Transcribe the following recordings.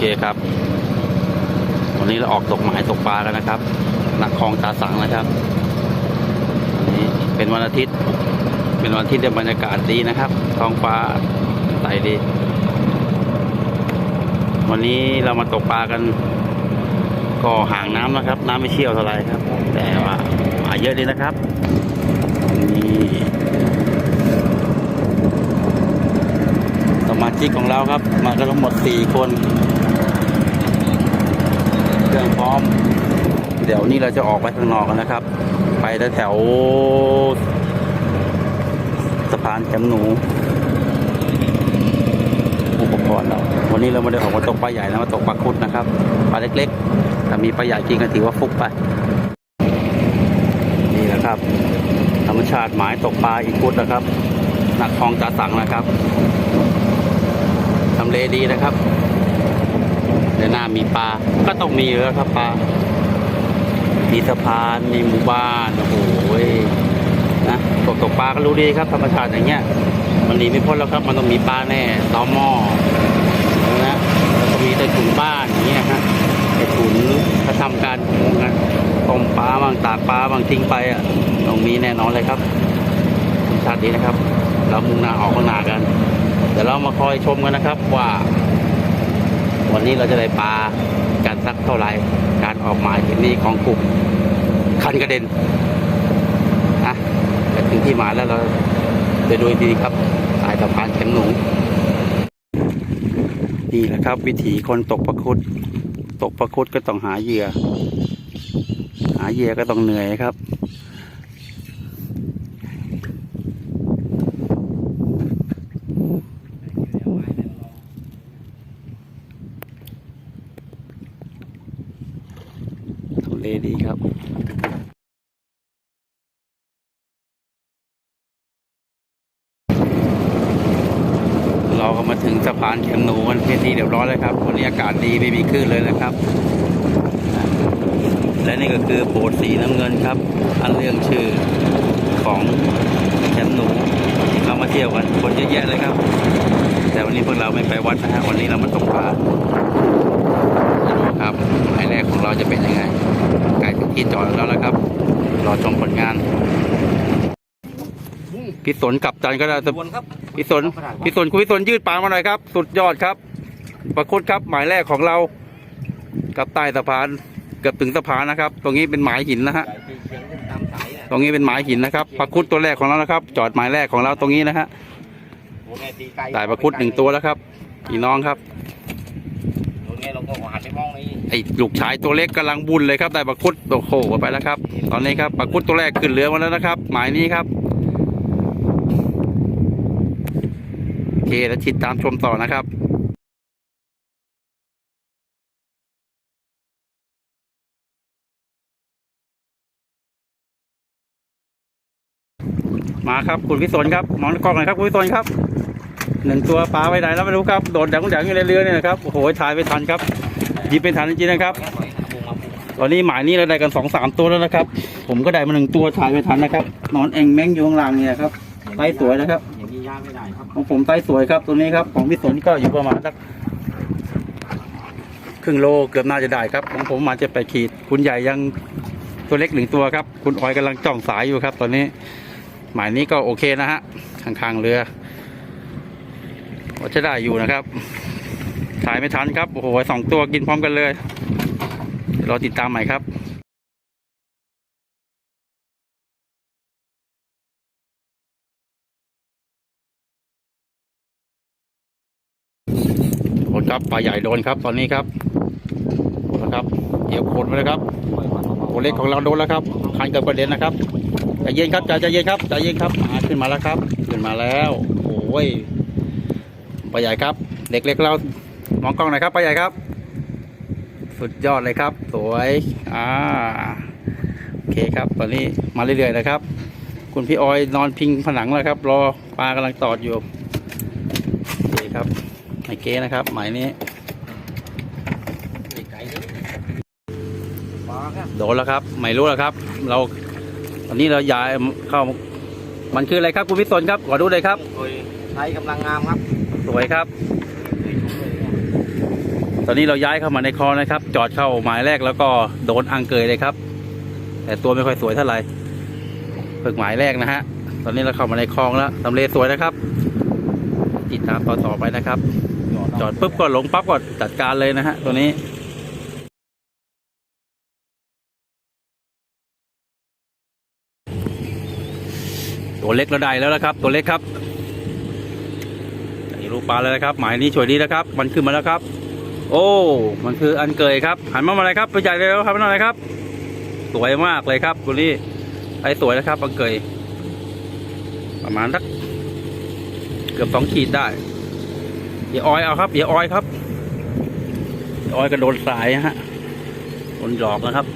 เคครับ วันนี้เราออกตกหมายตกปลากันนะครับ นักคลองตาสังนะครับวันนี้เป็นวันอาทิตย์ เป็นวันทิตย์ที่บรรยากาศดีนะครับท้องฟ้าใสดี วันนี้เรามาตกปลากัน ก็ห่างน้ำนะครับ น้ำไม่เชี่ยวเท่าไรครับ แต่ว่ามาเยอะดีนะครับนี่สมาชิกของเราครับ มากันทั้งหมดสี่คน เครื่องพร้อม เดี๋ยวนี้เราจะออกไปข้างนอกกันนะครับ ไปแถวสะพานแคมหนูอุปกรณ์เราวันนี้เราไม่ได้ออกมาตกปลาใหญ่นะมาตกปลาคุดนะครับปลาเล็กๆถ้ามีปลาใหญ่กินก็ถือว่าฟุกไป นี่แหละครับ ธรรมชาติหมายตกปลาอีกคุดนะครับ หนักคลองตาสังนะครับทำเลดีนะครับ ในหน้ามีปลา ก็ต้องมีอยู่แล้วครับปลา มีสะพาน มีหมู่บ้าน โอ้โหนะตกตกปลาก็รู้ดีครับธรรมชาติอย่างเงี้ย มันหนีไม่พ้นแล้วครับ มันต้องมีปลาแน่ตอหม้อนะแล้วก็มีใต้ถุนบ้านอย่างเงี้ยฮะใต้ถุนถ้าทำการนะต้มปลาบางตากปลาบางทิ้งไปอะต้องมีแน่นอนเลยครับธรรมชาติดีนะครับ เรามุ่งหน้าออกข้างหน้ากัน เดี๋ยวเรามาคอยชมกันนะครับว่า วันนี้เราจะได้ปลากันสักเท่าไหร่การออกหมายที่นี้ของกลุ่มคันกระเด็นอะไปถึงที่หมายแล้วเราไปดูอีครับสายสะพานเข็มหนูนี่แหละครับ วิถีคนตกประคุด ตกประคุดก็ต้องหาเหยื่อ หาเหยื่อก็ต้องเหนื่อยครับ เลดีครับเราก็มาถึงสะพานแคมหนูกันเป็นที่เรียบร้อยแล้วครับวันนี้อากาศดีไม่มีคลื่นเลยนะครับ และนี่ก็คือโบสถ์สีน้ำเงินครับ อันเรื่องชื่อของแคมหนูที่เรามาเที่ยวกันคนเยอะแยะเลยครับ แต่วันนี้พวกเราไม่ไปวัดนะฮะวันนี้เรามาตกปลาครับหมายแรกของเราจะเป็นยังไงใกล้ถึงที่จอดแล้วแล้วครับ รอชมผลงานพี่สนกับจันก็ได้แต่วนครับพี่สนพี่สนคุณพี่สนยืดปากมาหน่อยครับ สุดยอดครับ ประคุดครับ หมายแรกของเรากับใต้สะพานเกือบถึงสะพานนะครับ ตรงนี้เป็นหมายหินนะฮะใหญ่ตีเชียงขึ้นตามสายน่ะตรงนี้เป็นหมายหินนะครับประคุดตัวแรกของเรานะครับ จอดหมายแรกของเราตรงนี้นะฮะโอ้แม่ตี ไกลได้ประคุดหนึ่งตัวแล้วครับพี่น้องครับโอ้แม่เราก็หันไปมองนี่ไอ้ลูกชายตัวเล็กกำลังบุญเลยครับได้ปลาคุดโอ้โหไปแล้วครับ ตอนนี้ครับปลาคุดตัวแรกขึ้นเรือมาแล้วนะครับ หมายนี้ครับโอเคแล้วติดตามชมต่อนะครับ มาครับคุณพิศนครับมองกล้องหน่อยครับคุณพิศนครับหนึ่งตัวปลาไปไหนแล้วไม่รู้ครับโดดดังดังอยู่ในเรือเนี่ยนะครับโอ้โหถ่ายไม่ทันครับหยิบไม่ทันจริงๆนะครับแค่ปล่อยเอาปูมาปูตอนนี้หมายนี้เราได้กันสองสามตัวแล้วนะครับ ผมก็ได้มาหนึ่งตัวถ่ายไม่ทันนะครับ นอนเองแม่งอยู่ข้างล่างเนี่ยครับไซส์สวยนะครับอย่างนี้ย่างไม่ได้ครับของผมไซส์สวยครับตัวนี้ครับ ของพี่สนก็อยู่ประมาณสักครึ่งโลเกือบน่าจะได้ครับของผมมาจะไปขีด คุณใหญ่ยังตัวเล็กหนึ่งตัวครับ คุณออยกำลังจ้องสายอยู่ครับ ตอนนี้ หมายนี้ก็โอเคนะฮะข้างๆเรือก็จะได้อยู่นะครับ ถ่ายไม่ทันครับ โอ้โหสองตัวกินพร้อมกันเลยเรอติดตามใหม่ครับโดนครับปลาใหญ่โดนครับตอนนี้ครับนแล้วครับเอวโคนไปเลยครับ ตัวเล็กของเราโดนแล้วครับคันเกับประเด็นนะครับใจเย็นครับใจเย็นครับใจเย็นครับมาขึ้นมาแล้วครับขึ้นมาแล้วโอ้ยปลาใหญ่ครับ เด็กเล็กเรามองกล้องหน่อยครับปลาใหญ่ครับ สุดยอดเลยครับ สวยอ่าโอเคครับ ตอนนี้มาเรื่อยๆนะครับ คุณพี่ออยนอนพิงผนังแล้วครับ รอปลากำลังตอดอยู่โอเคครับไอเก้นะครับหมายนี้ ตีไกลเลยปลาครับ โดนแล้วครับ ไม่รู้แล้วครับ เราตอนนี้เราย้ายเข้า มันคืออะไรครับคุณพิศนครับขอดูเลยครับโดยใช้กำลังงามครับ สวยครับสวยๆเนี่ยตอนนี้เราย้ายเข้ามาในคลองนะครับ จอดเข้าหมายแรกแล้วก็โดนอังเกยเลยครับ แต่ตัวไม่ค่อยสวยเท่าไหร่เพิ่งหมายแรกนะฮะ ตอนนี้เราเข้ามาในคลองแล้วทำเลสวยนะครับ ติดตามตอนต่อไปนะครับ จอดปุ๊บก็ลงปั๊บก็จัดการเลยนะฮะตัวนี้ ตัวเล็กเราได้แล้วนะครับ ตัวเล็กครับนี่รูปปลาเลยนะครับ หมายนี้สวยดีนะครับ มันขึ้นมาแล้วครับ โอ้ มันคืออันเกยครับ หันมามาเลยครับไปใหญ่เลยแล้วครับนั่นเลยครับ สวยมากเลยครับตัวนี้ไอ้สวยนะครับอันเกย ประมาณสักเกือบสองขีดได้อย่าออยเอาครับอย่าออยครับอออยกระโดนสายฮะโดนหลอกนะครับ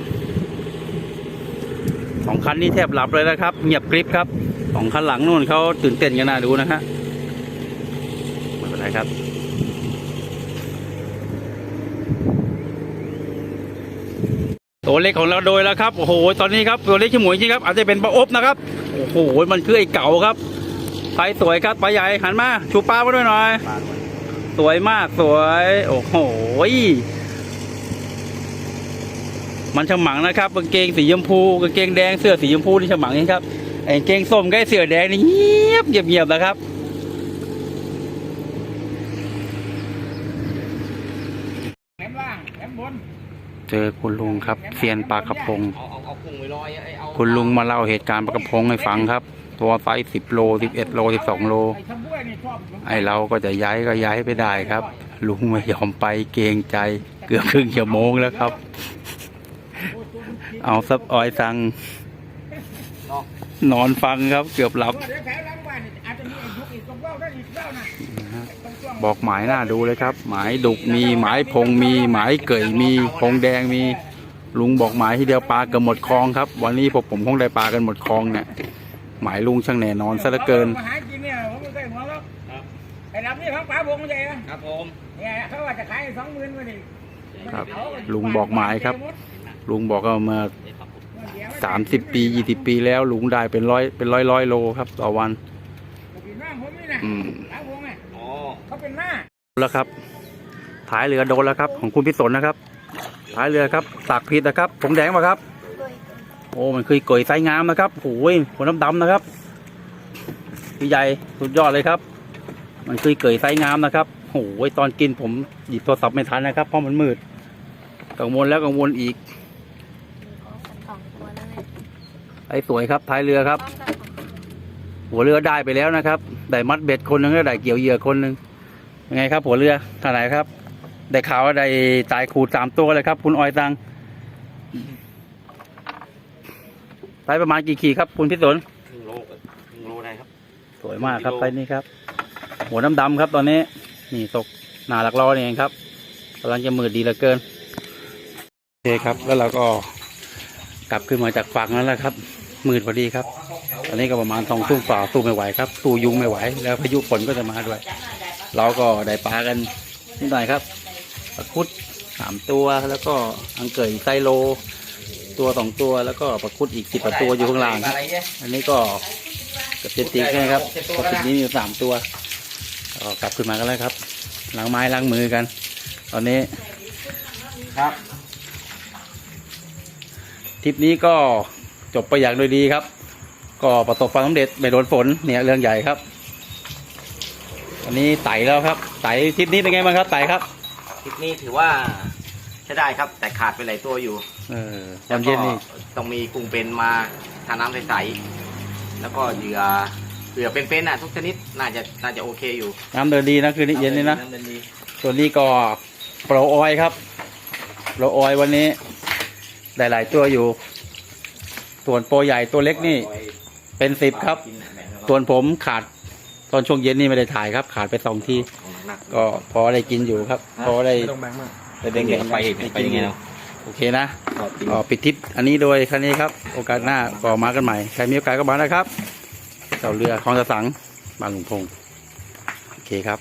สองคันนี้แทบหลับเลยนะครับ เงียบกริบครับ สองคันหลังนู่นเขาตื่นเต้นกันน่าดูนะฮะไม่เป็นไรครับตัวเล็กของเราโดยแล้วครับโอ้โหตอนนี้ครับตัวเล็กขี้หมวยจริงครับ อาจจะเป็นปลาอบนะครับโอ้โหมันคือไอ้เก่าครับไปสวยครับปลาใหญ่หันมาชูปลามาด้วยหน่อยปลาด้วยสวยมากสวย โอ้โหมันฉมังนะครับกางเกงสีชมพูกางเกงแดงเสื้อสีชมพูนี่ฉมังนี่ครับ ไอ้กางเกงส้มกับเสือแดงนี่เงียบเงียบเงียบนะครับแหลมล่างแหลมบนเจอคุณลุงครับเซียนปลากระพง เอาเอาเอากุ้งไปลอยไอ้เอาคุณลุงมาเล่าเหตุการณ์ปลากระพงให้ฟังครับ ตัวไซส์สิบโลสิบเอ็ดโลสิบสองโล ไอ้ชะบ้วยนี่ชอบไอเราก็จะย้ายก็ย้ายไปได้ครับ ลุงไม่ยอมไปเกรงใจ เกือบครึ่งชั่วโมงแล้วครับ เอาซับออยสั่ง นอ นฟังครับเกือบหลับเดี๋ยวแถวหลังบ้านนี่อาจจะมีไอ้ยุกอีกตรงเบ้าได้อีกเบ้านะตรงช่วงบอกหมายหน้าดูเลยครับ หมายดุกมีหมายพงมี หมายเกยมีพงแดงมี ลุงบอกหมายที่เดียวปลาเกือบหมดคลองครับ วันนี้พวกผมคงได้ปลากันหมดคลองเนี่ยหมายลุงช่างแน่นอนซะเหลือเกินมาหากินเนี่ยผมไม่เคยหัวแล้วไอ้ลำนี่ของป๋าบงไม่ใช่นะครับผมเนี่ยเขาว่าจะขายสองหมื่นมาดิครับลุงบอกหมายครับ ลุงบอกว่าเมื่อ สามสิบปียี่สิบปีแล้วลุงได้เป็นร้อยเป็นร้อยร้อยโลครับ ต่อวันเป็นหน้าผมนี่นะอืมป๋าบงไงอ๋อเขาเป็นหน้าแล้วครับท้ายเรือโดนแล้วครับ ของคุณพิศนนะครับท้ายเรือครับตากผิดนะครับผงแดงมาครับ โอ้มันคือเกยไซงามนะครับโอ้ยหัวน้ำดำนะครับพี่ใหญ่สุดยอดเลยครับ มันคือเกยไซงามนะครับโอ้ยตอนกินผมหยิบโทรศัพท์ไม่ทันนะครับเพราะมันมืดกังวลแล้วกังวลอีก สองตัวแล้วไง ไอ้สวยครับท้ายเรือครับต้องการของหัวเรือได้ไปแล้วนะครับได้มัดเบ็ดคนหนึงแล้วได้เกี่ยวเหยื่อคนหนึ่งยังไงครับ หัวเรือท่าไหนครับ ได้ข่าวว่าได้ตายขูดสามตัวเลยครับ คุณออยตังไปประมาณกี่ขีดครับ คุณพิศนครึ่งโลกับครึ่งโลได้ครับ สวยมากครับกิโลไปนี่ครับ หัวน้ำดำครับตอนนี้ นี่ตกหนาหลักล้อนี่เองครับกำลังจะมืดดีเหลือเกินโอเคครับ แล้วเราก็กลับขึ้นมาจากฝั่งนั้นแล้วครับ มืดพอดีครับตอนนี้ก็ประมาณสองทุ่มฝ่าสู้ไม่ไหวครับสู้ยุงไม่ไหว แล้วพายุฝนก็จะมาด้วย เราก็ได้ปลากันนิดหน่อยครับปลาคุดสามตัวแล้วก็อังเกยไซโล ตัวสองตัวแล้วก็ปลาคุดอีกสิบกว่าตัวอยู่ข้างล่างครับอะไรเนี่ยอันนี้ก็เกับเจ็ดตีแค่ครับปลาคุดนี้มีอยู่สามตัวก็กลับขึ้นมากันแล้วครับล้างไม้ล้างมือกัน ตอนนี้ครับทริปนี้ก็ จบไปอย่างโดยดีครับ ก็ประสบความสำเร็จไม่โดนฝนเนี่ยเรื่องใหญ่ครับอันนี้ไต่แล้วครับไต่ทริปนี้เป็นไงบ้างครับไต่ครับคลิปนี้ถือว่าใช้ได้ครับ แต่ขาดไปหลายตัวอยู่เออตอนเย็นนี่แล้วก็ต้องมีกุ้งเป็นมาทาน้ำใสๆแล้วก็เหยื่อเหยื่อเป็นๆน่ะทุกชนิดน่าจะน่าจะโอเคอยู่ น้ำเดินดีนะคืนนี้เย็นนี่นะำเดิดีตัวนี้ก็โปรออยครับโปรออยวันนี้ได้หลายตัวอยู่ ส่วนโปรใหญ่ตัวเล็กนี่เป็นสิบครับกินแบ่งกันส่วนผมขาดตอนช่วงเย็นนี่ไม่ได้ถ่ายครับ ขาดไปสองทีหนักก็พอได้กินอยู่ครับ พอได้ไม่ต้องแบงมากได้เป็นแบ่งไงๆไปไปยังไงเนาะโอเคนะก็กินก็ปิดทริปอันนี้โดยคันนี้ครับ โอกาสหน้าก็มากันใหม่ใครมีโอกาสก็มานะครับเต่าเรือคลองสะสังบางหลวงพงโอเคครับ